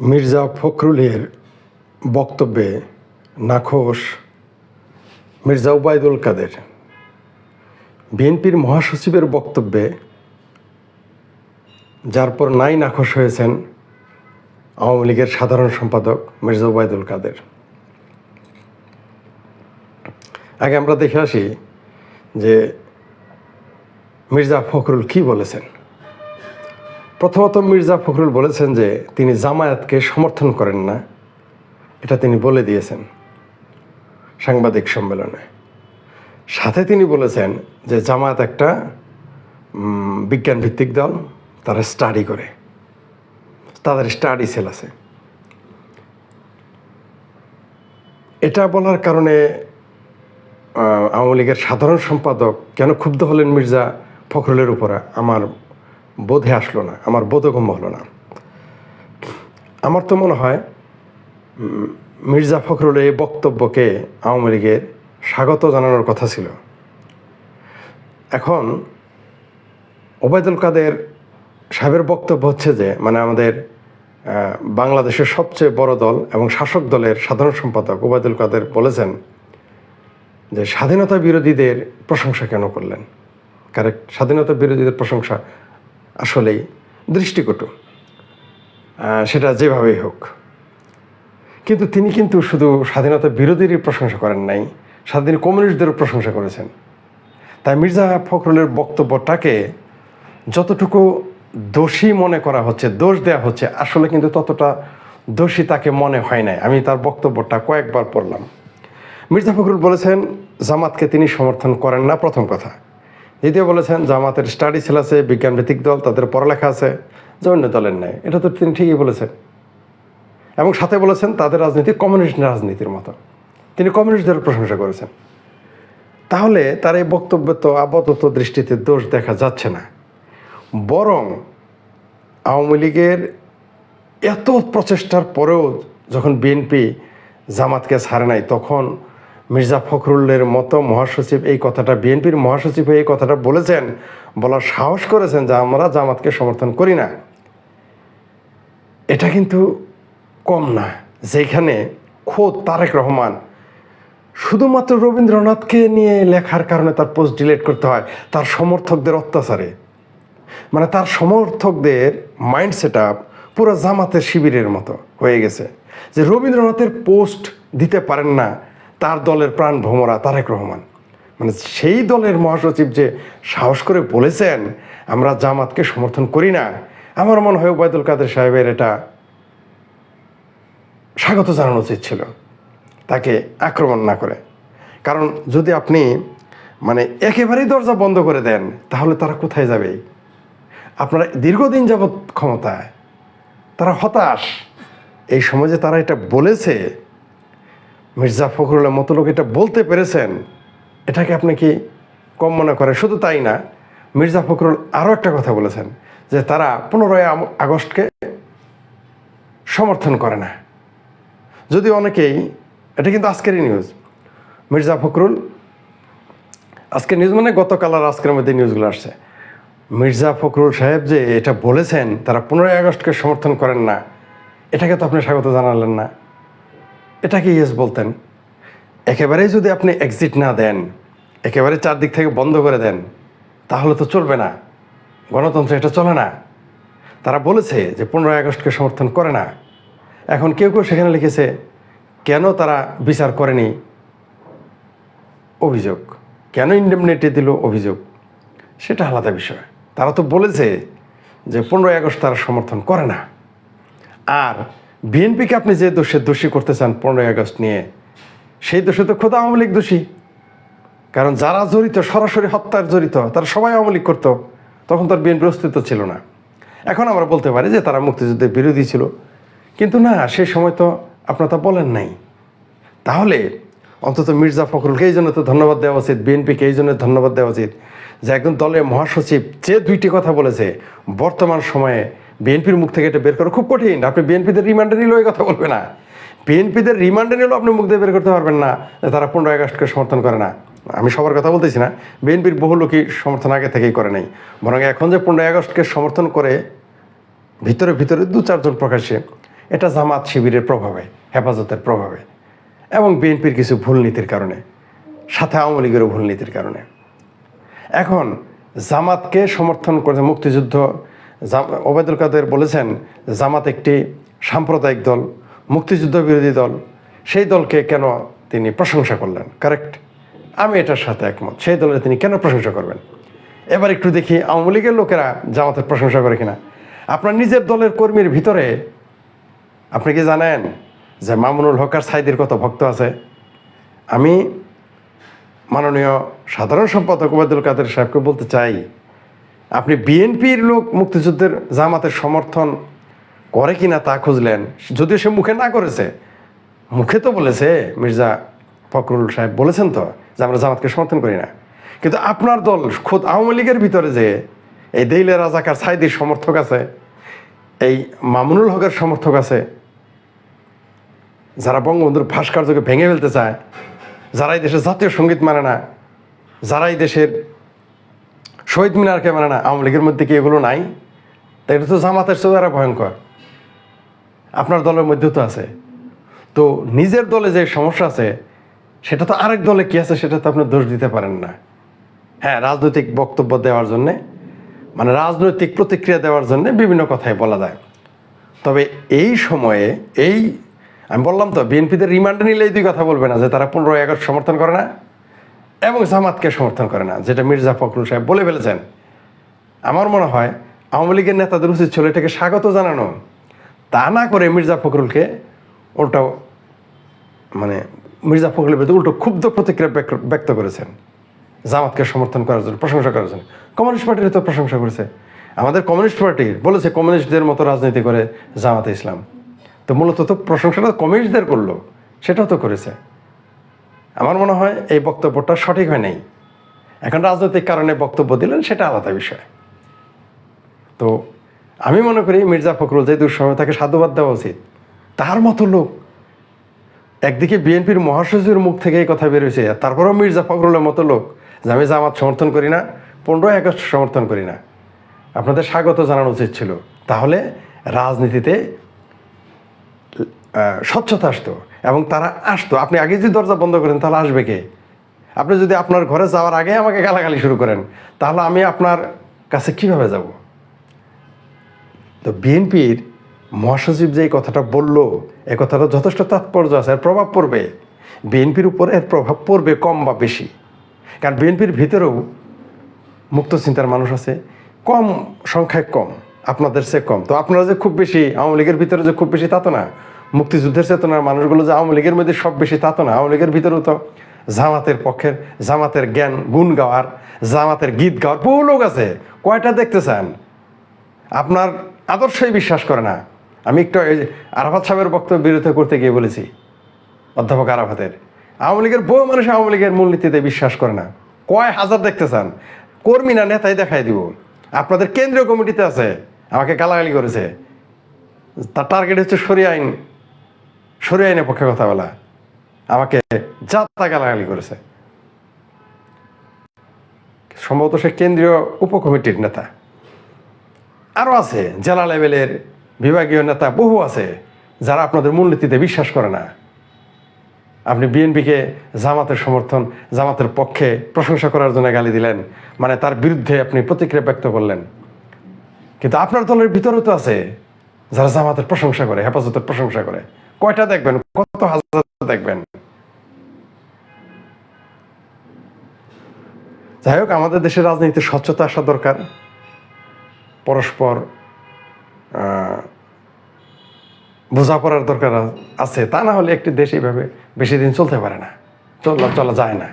মির্জা ফখরুলের বক্তব্যে নাখোশ মির্জা উবায়দুল কাদের। বিএনপির মহাসচিবের বক্তব্যে, যার পর নাই নাখোশ হয়েছেন আওয়ামী লীগের সাধারণ সম্পাদক মির্জা উবায়দুল কাদের। আগে আমরা দেখে আসি যে মির্জা ফখরুল কি বলেছেন। প্রথমত মির্জা ফখরুল বলেছেন যে তিনি জামায়াতকে সমর্থন করেন না। এটা তিনি বলে দিয়েছেন সাংবাদিক সম্মেলনে। সাথে তিনি বলেছেন যে জামায়াত একটা বিজ্ঞান ভিত্তিক দল, তারা স্টাডি করে। তাদের স্টাডি সেল আছে। এটা বলার কারণে আওয়ামী লীগের সাধারণ সম্পাদক কেন ক্ষুব্ধ হলেন মির্জা ফখরুলের উপরে, আমার বোধে আসলো না, আমার বোধগম্য হলো না। আমার তো মনে হয় মির্জা ফখরুলের এই বক্তব্যকে আওয়ামী লীগের স্বাগত জানানোর কথা ছিল। এখন ওবায়দুল কাদের সাহেবের বক্তব্য হচ্ছে যে মানে আমাদের বাংলাদেশের সবচেয়ে বড় দল এবং শাসক দলের সাধারণ সম্পাদক ওবায়দুল কাদের বলেছেন যে, স্বাধীনতা বিরোধীদের প্রশংসা কেন করলেন? কারেক্ট স্বাধীনতা বিরোধীদের প্রশংসা আসলেই দৃষ্টিকটু। সেটা যেভাবেই হোক। কিন্তু তিনি কিন্তু শুধু স্বাধীনতা বিরোধীরই প্রশংসা করেন নাই, স্বাধীন কমিউনিস্টদেরও প্রশংসা করেছেন। তাই মির্জা ফখরুলের বক্তব্যটাকে যতটুকু দোষী মনে করা হচ্ছে, দোষ দেওয়া হচ্ছে, আসলে কিন্তু ততটা দোষী তাকে মনে হয় নাই। আমি তার বক্তব্যটা কয়েকবার পড়লাম। মির্জা ফখরুল বলেছেন, জামাতকে তিনি সমর্থন করেন না, প্রথম কথা। দ্বিতীয় বলেছেন, জামাতের স্টাডি আছে বিজ্ঞানভিত্তিক দল তাদের পড়ালেখা আছে, যে অন্য দলের নেয় এটা তো তিনি ঠিকই বলেছেন। এবং সাথে বলেছেন, তাদের রাজনীতি কমিউনিস্ট রাজনীতির মতো। তিনি কমিউনিস্টদের প্রশংসা করেছেন। তাহলে তার এই বক্তব্য তো আপাতত দৃষ্টিতে দোষ দেখা যাচ্ছে না। বরং আওয়ামী লীগের এত প্রচেষ্টার পরেও যখন বিএনপি জামাতকে ছাড়ে নাই, তখন মির্জা ফখরুলের মতো মহাসচিব এই কথাটা, বিএনপির মহাসচিব হয়ে এই কথাটা বলেছেন, বলার সাহস করেছেন যে আমরা জামাতকে সমর্থন করি না। এটা কিন্তু কম না, যেখানে খোদ তারেক রহমান শুধুমাত্র রবীন্দ্রনাথকে নিয়ে লেখার কারণে তার পোস্ট ডিলিট করতে হয়, তার সমর্থকদের অত্যাচারে। মানে তার সমর্থকদের মাইন্ড সেট আপ পুরো জামাতের শিবিরের মতো হয়ে গেছে, যে রবীন্দ্রনাথের পোস্ট দিতে পারেন না তার দলের প্রাণ ভ্রমরা তারেক রহমান। মানে সেই দলের মহাসচিব যে সাহস করে বলেছেন, আমরা জামাতকে সমর্থন করি না, আমার মনে হয় ওবায়দুল কাদের সাহেবের এটা স্বাগত জানানো উচিত ছিল, তাকে আক্রমণ না করে। কারণ যদি আপনি মানে একেবারেই দরজা বন্ধ করে দেন, তাহলে তারা কোথায় যাবে? আপনারা দীর্ঘদিন যাবৎ ক্ষমতায়, তারা হতাশ। এই সমাজে তারা এটা বলেছে মির্জা ফখরুলের মতো লোক এটা বলতে পেরেছেন, এটাকে আপনি কি কম মনে করেন? শুধু তাই না, মির্জা ফখরুল আরও একটা কথা বলেছেন যে তারা পনেরোই আগস্টকে সমর্থন করে না। যদি অনেকেই, এটা কিন্তু আজকেরই নিউজ মির্জা ফখরুল আজকের নিউজ মানে গতকাল আর আজকের মধ্যে নিউজগুলো আসছে। মির্জা ফখরুল সাহেব যে এটা বলেছেন, তারা পনেরোই আগস্টকে সমর্থন করেন না, এটাকে তো আপনি স্বাগত জানালেন না। এটাকে ইয়েস বলতেন। একেবারেই যদি আপনি এক্সিট না দেন, একেবারে চারদিক থেকে বন্ধ করে দেন, তাহলে তো চলবে না। গণতন্ত্র এটা চলে না। তারা বলেছে যে পনেরোই আগস্টকে সমর্থন করে না। এখন কেউ কেউ সেখানে লিখেছে, কেন তারা বিচার করেনি? অভিযোগ। কেন ইন্ডেমনিটি দিল? অভিযোগ। সেটা আলাদা বিষয়। তারা তো বলেছে যে পনেরোই আগস্ট তারা সমর্থন করে না। আর বিএনপিকে আপনি যে দোষে দোষী করতে চান পনেরোই আগস্ট নিয়ে, সেই দোষে তো খোদা আওয়ামী লীগ দোষী। কারণ যারা জড়িত, সরাসরি হত্যার জড়িত, তারা সবাই আওয়ামী লীগ করতো, তখন তার বিএনপির অস্তিত্ব ছিল না। এখন আমরা বলতে পারি যে তারা মুক্তিযুদ্ধের বিরোধী ছিল। কিন্তু না সেই সময় তো আপনার তা বলেন নাই। তাহলে অন্তত মির্জা ফখরুলকে এই জন্য তো ধন্যবাদ দেওয়া উচিত, বিএনপিকে এই জন্য ধন্যবাদ দেওয়া উচিত যে একজন দলের মহাসচিব যে দুইটি কথা বলেছে, বর্তমান সময়ে বিএনপির মুখ থেকে এটা বের করা খুব কঠিন। আপনি বিএনপিদের রিমান্ডে নিলেও এই কথা বলবে না। বিএনপিদের রিমান্ডে নিলেও আপনি মুখ দিয়ে বের করতে পারবেন না। তারা পনেরোই আগস্টকে সমর্থন করে না। আমি সবার কথা বলতেছি না। বিএনপির বহু লোকই সমর্থন আগে থেকেই করে নাই। বরং এখন যে পনেরোই আগস্টকে সমর্থন করে, ভিতরে ভিতরে দু চারজন প্রকাশ্যে এটা জামাত শিবিরের প্রভাবে, হেফাজতের প্রভাবে এবং বিএনপির কিছু ভুল নীতির কারণে, সাথে আওয়ামী লীগেরও ভুল নীতির কারণে। এখন জামাতকে সমর্থন করে মুক্তিযুদ্ধ ওবায়দুল কাদের বলেছেন, জামাত একটি সাম্প্রদায়িক দল, মুক্তিযুদ্ধ বিরোধী দল। সেই দলকে কেন তিনি প্রশংসা করলেন? কারেক্ট আমি এটার সাথে একমত। সেই দলের তিনি কেন প্রশংসা করবেন? এবার একটু দেখি, আওয়ামী লীগের লোকেরা জামাতের প্রশংসা করে কিনা। আপনার নিজের দলের কর্মীর ভিতরে, আপনি কি জানেন যে মামুনুল হকার সাইদির কত ভক্ত আছে? আমি মাননীয় সাধারণ সম্পাদক ওবায়দুল কাদের সাহেবকে বলতে চাই আপনি বিএনপির লোক মুক্তিযুদ্ধের জামাতের সমর্থন করে কিনা তা খুঁজলেন? যদিও সে মুখে না করেছে। মুখে তো বলেছে, মির্জা ফখরুল সাহেব বলেছেন তো যে আমরা জামাতকে সমর্থন করি না। কিন্তু আপনার দল, খোদ আওয়ামী লীগের ভিতরে যে এই দেইলে রাজাকার সাইদির সমর্থক আছে, এই মামুনুল হকের সমর্থক আছে, যারা বঙ্গবন্ধুর ভাস্কর্যকে ভেঙে ফেলতে চায়, যারা এই দেশের জাতীয় সংগীত মানে না, যারা এই দেশের শহীদ মিনারকে মানে না, আওয়ামী লীগের মধ্যে কি এগুলো নাই? তা এটা তো জামাতের চেয়েও আরও ভয়ঙ্কর। আপনার দলের মধ্যেও তো আছে। তো নিজের দলে যে সমস্যা আছে, সেটা তো আরেক দলে কি আছে, সেটা তো আপনি দোষ দিতে পারেন না। হ্যাঁ রাজনৈতিক বক্তব্য দেওয়ার জন্যে মানে রাজনৈতিক প্রতিক্রিয়া দেওয়ার জন্যে বিভিন্ন কথাই বলা যায়। তবে এই সময়ে, এই, আমি বললাম তো, বিএনপিদের রিমান্ডে নিলে এই দুই কথা বলবে না, যে তারা পনেরো আগস্ট সমর্থন করে না। এবং জামাতকে সমর্থন করে না, যেটা মির্জা ফখরুল সাহেব বলে ফেলেছেন। আমার মনে হয় আওয়ামী লীগের নেতাদের উচিত ছিল এটাকে স্বাগত জানানো। তা না করে মির্জা ফখরুলকে উল্টো মানে মির্জা ফখরুলের বিরুদ্ধে উল্টো ক্ষুব্ধ প্রতিক্রিয়া ব্যক্ত- করেছেন। জামাতকে সমর্থন করার জন্য, প্রশংসা করার জন্য। কমিউনিস্ট পার্টির তো প্রশংসা করেছে। আমাদের কমিউনিস্ট পার্টি বলেছে কমিউনিস্টদের মতো রাজনীতি করে জামাতে ইসলাম। তো মূলত তো প্রশংসাটা কমিউনিস্টদের করল, সেটাও তো করেছে। আমার মনে হয় এই বক্তব্যটা সঠিক হয় নাই। এখন রাজনৈতিক কারণে বক্তব্য দিলেন, সেটা আলাদা বিষয়। তো আমি মনে করি মির্জা ফখরুল যে দুঃসময় তাকে সাধুবাদ দেওয়া উচিত, তার মতো লোক একদিকে বিএনপির মহাসচিবের মুখ থেকে এই কথা বেরোয়েছে তারপরেও মির্জা ফখরুলের মতো লোক যে আমি জামাত সমর্থন করি না, পনেরোই আগস্ট সমর্থন করি না। আপনাদের স্বাগত জানানো উচিত ছিল। তাহলে রাজনীতিতে স্বচ্ছতা আসতো। এবং তারা আসতো। আপনি আগে যদি দরজা বন্ধ করেন, তাহলে আসবে কে? আপনি যদি আপনার ঘরে যাওয়ার আগে আমাকে গালাগালি শুরু করেন, তাহলে আমি আপনার কাছে কীভাবে যাব? তো বিএনপির মহাসচিব যে এই কথাটা বলল এই কথাটা যথেষ্ট তাৎপর্য আছে, এর প্রভাব পড়বে। বিএনপির উপর এর প্রভাব পড়বে কম বা বেশি। কারণ বিএনপির ভিতরেও মুক্ত চিন্তার মানুষ আছে, কম সংখ্যায় কম, আপনাদের চেয়ে কম। তো আপনারা যে খুব বেশি, আওয়ামী লীগের ভিতরে যে খুব বেশি, তা তো না। মুক্তিযুদ্ধের চেতনার মানুষগুলো যে আওয়ামী লীগের মধ্যে সব বেশি তা তো না। আওয়ামী লীগের ভিতরেও তো জামাতের পক্ষের, জামাতের জ্ঞান গুণ গাওয়ার, জামাতের গীত গাওয়ার বহু লোক আছে। কয়টা দেখতে চান? আপনার আদর্শই বিশ্বাস করে না। আমি একটু আরাফাত সাহেবের বক্তব্য বিরোধিতা করতে গিয়ে বলেছি, অধ্যাপক আরাফাতের। আওয়ামী লীগের বহু মানুষ আওয়ামী লীগের মূলনীতিতে বিশ্বাস করে না। কয় হাজার দেখতে চান? কর্মী না নেতাই দেখাই দিব। আপনাদের কেন্দ্রীয় কমিটিতে আছে, আমাকে গালাগালি করেছে। তার টার্গেট হচ্ছে সরিয়ে আইন। সরিয়ে আইনের পক্ষে কথা বলা। আমাকে যাত্রা গালাগালি করেছে। সম্ভবত সে কেন্দ্রীয় উপকমিটির নেতা। আরও আছে, জেলা লেভেলের বিভাগীয় নেতা বহু আছে, যারা আপনাদের মূলনীতিতে বিশ্বাস করে না। আপনি বিএনপিকে জামাতের সমর্থন, জামাতের পক্ষে প্রশংসা করার জন্য গালি দিলেন মানে তার বিরুদ্ধে আপনি প্রতিক্রিয়া ব্যক্ত করলেন। কিন্তু আপনার দলের ভিতরেও তো আছে, যারা জামাতের প্রশংসা করে, হেফাজতের প্রশংসা করে। কয়টা দেখবেন? কত হাজার দেখবেন? যাই হোক, আমাদের দেশের রাজনীতিতে স্বচ্ছতা আসা দরকার। পরস্পর বোঝাপড়ার দরকার আছে। তা না হলে একটি দেশ এইভাবে বেশি দিন চলতে পারে না। চলা চলা যায় না।